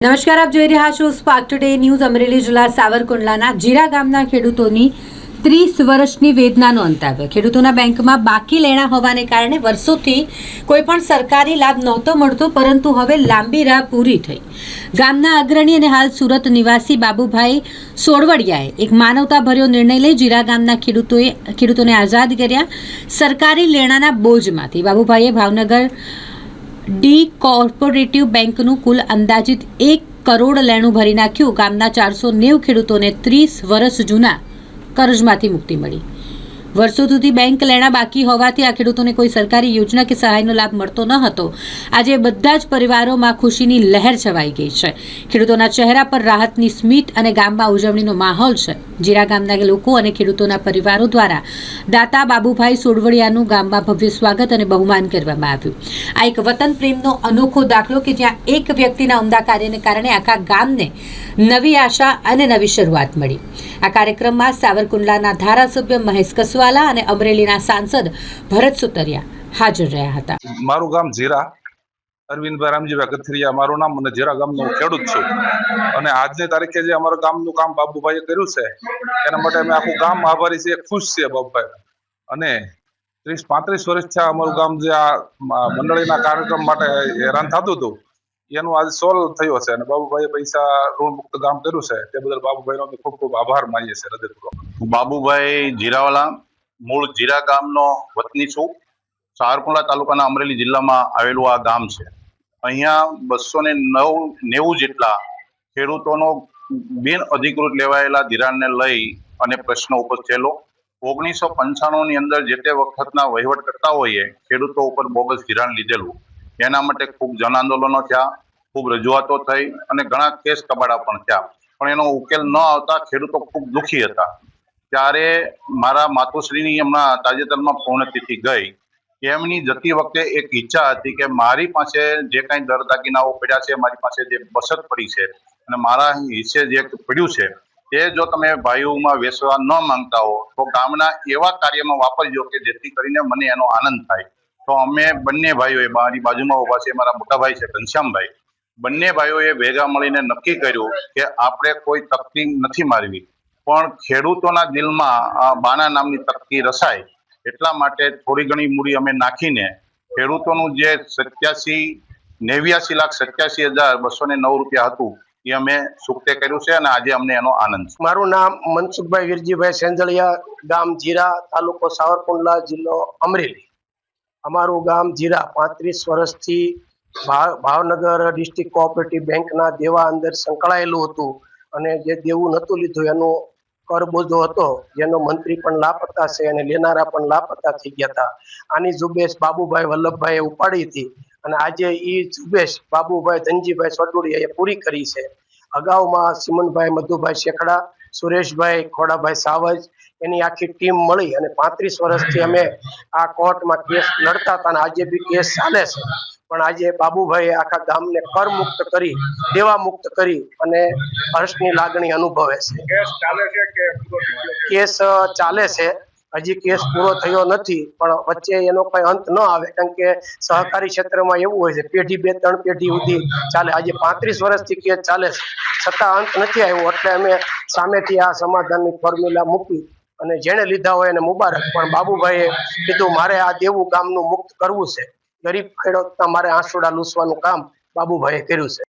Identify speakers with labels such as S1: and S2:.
S1: નમસ્કાર, આપ જોઈ રહ્યા છો સ્પાર્ક ટુડે ન્યૂઝ અમરેલી જિલ્લા સાવરકુંડલાના જીરા ગામના ખેડૂતોની ત્રીસ વર્ષની વેદનાનો અંત આવ્યો. ખેડૂતોના બેંકમાં બાકી લેણા હોવાને કારણે વર્ષોથી કોઈ પણ સરકારી લાભ નહોતો મળતો, પરંતુ હવે લાંબી રાહ પૂરી થઈ. ગામના અગ્રણી અને હાલ સુરત નિવાસી બાબુભાઈ સોડવડિયાએ એક માનવતાભર્યો નિર્ણય લઈ જીરા ગામના ખેડૂતોએ ખેડૂતોને આઝાદ કર્યા સરકારી લેણાના બોજમાંથી. બાબુભાઈએ ભાવનગર ડી કોર્પોરેટિવ બેંકનું કુલ અંદાજિત એક કરોડ લેણું ભરી નાખ્યું. ગામના ચારસો નેવું ખેડૂતોને ત્રીસ વર્ષ જૂના કર્જમાંથી મુક્તિ મળી. વર્ષો સુધી બેંક લેણા બાકી હોવાથી આ ખેડૂતોને કોઈ સરકારી યોજના કે સહાયનો લાભ મળતો ન હતો. આજે બધા જ પરિવારોમાં ખુશીની લહેર છવાઈ ગઈ છે. ખેડૂતોના ચહેરા પર રાહતની સ્મિત અને ગામમાં ઉજવણીનો માહોલ છે. જીરા ગામના લોકો અને ખેડૂતોના પરિવારો દ્વારા દાતા બાબુભાઈ સોડવડિયાનું ગામમાં ભવ્ય સ્વાગત અને બહુમાન કરવામાં આવ્યું. આ એક વતન પ્રેમનો અનોખો દાખલો કે જ્યાં એક વ્યક્તિના ઉમદા કાર્યને કારણે આખા ગામને નવી આશા અને નવી શરૂઆત મળી. આ કાર્યક્રમમાં સાવરકુંડલાના ધારાસભ્ય મહેશ કસવાલા અને અમરેલીના સાંસદ ભરત સુતરિયા હાજર રહ્યા હતા.
S2: મારું ગામ જીરા અરવિંદભાઈ રામજી કથિરિયા મારું નામ અને જીરા ગામનો ખેડૂત છું. અને આજની તારીખે જે અમારું ગામનું કામ બાબુભાઈએ કર્યું છે, એના માટે અમે આખું ગામ આભારી છીએ, ખુશ છીએ બાબુભાઈ. અને ત્રીસ પાંત્રીસ વર્ષથી થયા અમારું ગામ જે આ મંડળીના કાર્યક્રમ માટે હેરાન થતું હતું. એનું આજે સોલ્વ થયો છે અને બાબુભાઈએ પૈસા ઋણ મુક્ત ગામ કર્યું છે. તે બદલ બાબુભાઈનો અમે ખૂબ ખૂબ આભાર માનીએ છીએ હૃદયપૂર્વક.
S3: બાબુભાઈ જીરાવાલા, મૂળ જીરા ગામનો વતની છું. સારકુંડા તાલુકાના અમરેલી જિલ્લામાં આવેલું આ ગામ છે. અહીંયા બસો ને નવ, નેવું જેટલા ખેડૂતોનો બિન અધિકૃત લેવાયેલા ધિરાણને લઈ અને પ્રશ્ન ઉપસ્થેલો ઓગણીસો પંચાણું ની અંદર જે તે વખતના વહીવટ કરતા હોઈએ ખેડૂતો ઉપર બોગસ ધિરાણ લીધેલું. એના માટે ખૂબ જન આંદોલનો થયા, ખૂબ રજૂઆતો થઈ અને ઘણા કેસ કબાડા પણ થયા. પણ એનો ઉકેલ ન આવતા ખેડૂતો ખૂબ દુઃખી હતા. ત્યારે મારા માતુશ્રીની હમણાં તાજેતરમાં પૂર્ણતિથિ ગઈ. એમની જતી વખતે એક ઈચ્છા હતી કે મારી પાસે જે કાંઈ દર દાગીનાઓ પડ્યા છે, મારી પાસે જે બચત પડી છે અને મારા હિસ્સે જે પડ્યું છે, તે જો તમે ભાઈઓમાં વેચવા ન માંગતા હો, તો ગામના એવા કાર્યમાં વાપરજો કે જેથી કરીને મને એનો આનંદ થાય. તો અમે બંને ભાઈઓએ, મારી બાજુમાં ઊભા છે મારા મોટા ભાઈ છે, ઘનશ્યામભાઈ. બંને ભાઈઓએ ભેગા મળીને નક્કી કર્યું કે આપણે કોઈ તકતી નથી મારવી. પણ ખેડૂતોના દિલમાં બાના નામની તકતી રસાય. એટલા માટે થોડી ઘણી મૂડી અમે નાખીને ખેડૂતોનું જે સત્યાસી, નેવ્યાસી લાખ સત્યાસી હજાર બસો ને નવ રૂપિયા હતું, એ અમે સુક્તે કર્યું છે અને આજે અમને એનો આનંદ છે.
S4: મારું નામ મનસુખભાઈ વીરજીભાઈ સેંજળિયા ગામ જીરા, તાલુકો સાવરકુંડલા, જિલ્લો અમરેલી. અમારું ગામ જીરા પાંત્રીસ વર્ષથી ભાવ- ભાવનગર ડિસ્ટ્રિક્ટ કોઓપરેટિવ બેંકના દેવા અંદર સંકળાયેલું હતું અને જે દેવું નહોતું લીધું એનો કર બોજો હતો, જેનો મંત્રી પણ લાપતા છે અને લેનારા પણ લાપતા થઈ ગયા હતા. આની ઝુંબેશ બાબુભાઈ વલ્લભભાઈએ ઉપાડી હતી અને આજે એ ઝુંબેશ બાબુભાઈ ધનજીભાઈ સોટુડીયાએ પૂરી કરી છે. અગાઉમાં સિમનભાઈ, મધુભાઈ શેખડા સુરેશભાઈ ખોડાભાઈ સાવજ એની આખી ટીમ મળી અને પાંત્રીસ વર્ષથી અમે આ કોર્ટમાં કેસ લડતા હતા અને આજે બી કેસ ચાલે છે. પણ આજે બાબુભાઈ આખા ગામને કર મુક્ત કરી દેવા મુક્ત કરી અને હર્ષની લાગણી અનુભવે છે.
S2: કેસ ચાલે છે કે
S4: કેસ ચાલે છે. હજી કેસ પૂરો થયો નથી, પણ વચ્ચે એનો કઈ અંત ન આવે, કારણ કે સહકારી ક્ષેત્રમાં એવું હોય છે, પેઢી બે ત્રણ પેઢી સુધી ચાલે. આજે પાંત્રીસ વર્ષથી કેસ ચાલે છે. છતાં અંત નથી આવ્યો, એટલે અમે સામેથી આ સમાધાનની ફોર્મ્યુલા મૂકી અને જેણે લીધા હોય એને મુબારક. પણ બાબુભાઈએ કીધું, મારે આ દેવું ગામનું મુક્ત કરવું છે. ગરીબ ખેડૂતના મારે આંસુડા લૂસવાનું કામ બાબુભાઈએ કર્યું છે.